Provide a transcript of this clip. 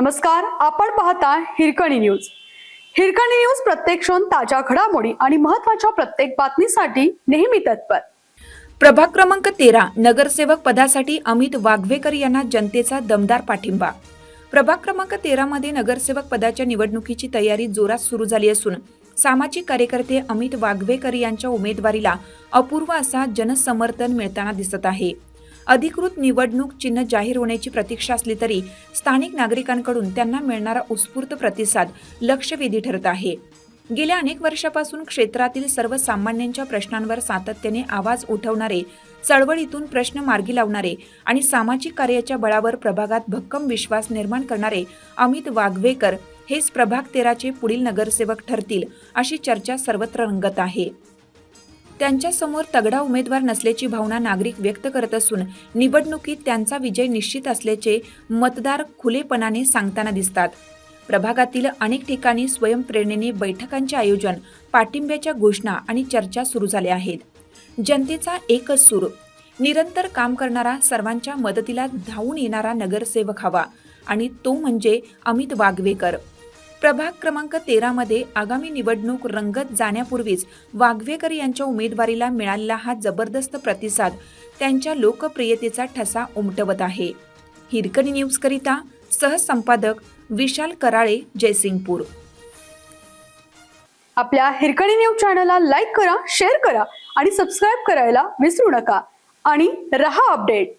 नमस्कार आपण पाहता हिरकणी न्यूज. हिरकणी न्यूज प्रत्येक क्षण ताज्या घडामोडी आणि महत्त्वाच्या प्रत्येक बातमीसाठी नेहमी तत्पर. प्रभाग क्रमांक तेरा नगरसेवक पदासाठी अमित वाघवेकर यांना जनतेचा दमदार पाठिंबा. प्रभाग क्रमांक तेरा मध्ये नगरसेवक पदाच्या निवडणुकीची तयारी जोरात सुरू झाली असून सामाजिक कार्यकर्ते अमित वाघवेकर यांच्या उमेदवारीला अपूर्व असा जनसमर्थन मिळताना दिसत आहे. अधिकृत निवडणूक चिन्ह जाहीर होण्याची प्रतीक्षा असली तरी स्थानिक नागरिकांकडून त्यांना मिळणारा उत्स्फूर्त प्रतिसाद लक्षवेधी ठरत आहे. गेल्या अनेक वर्षापासून क्षेत्रातील सर्वसामान्यांच्या प्रश्नांवर सातत्याने आवाज उठवणारे चळवळीतून प्रश्न मार्गी लावणारे आणि सामाजिक कार्याच्या बळावर प्रभागात भक्कम विश्वास निर्माण करणारे अमित वाघवेकर हेच प्रभाग तेराचे पुढील नगरसेवक ठरतील अशी चर्चा सर्वत्र रंगत आहे. त्यांच्यासमोर तगडा उमेदवार नसल्याची भावना नागरिक व्यक्त करत असून निवडणुकीत त्यांचा विजय निश्चित असल्याचे मतदार खुलेपणाने सांगताना दिसतात. प्रभागातील अनेक ठिकाणी स्वयंप्रेरणेने बैठकांचे आयोजन पाठिंब्याच्या घोषणा आणि चर्चा सुरू झाल्या आहेत. जनतेचा एकच सूर निरंतर काम करणारा सर्वांच्या मदतीला धावून येणारा नगरसेवक हवा आणि तो म्हणजे अमित वाघवेकर. प्रभाग क्रमांक तेरामध्ये आगामी निवडणूक रंगत जाण्यापूर्वीच वाघवेकर यांच्या उमेदवारीला मिळालेला हा जबरदस्त प्रतिसाद त्यांच्या लोकप्रियतेचा ठसा उमटवत आहे. हिरकणी न्यूजकरिता सहसंपादक विशाल कराळे जयसिंगपूर. आपल्या हिरकणी न्यूज चॅनलला लाईक करा शेअर करा आणि सबस्क्राईब करायला विसरू नका. आणि रहा अपडेट.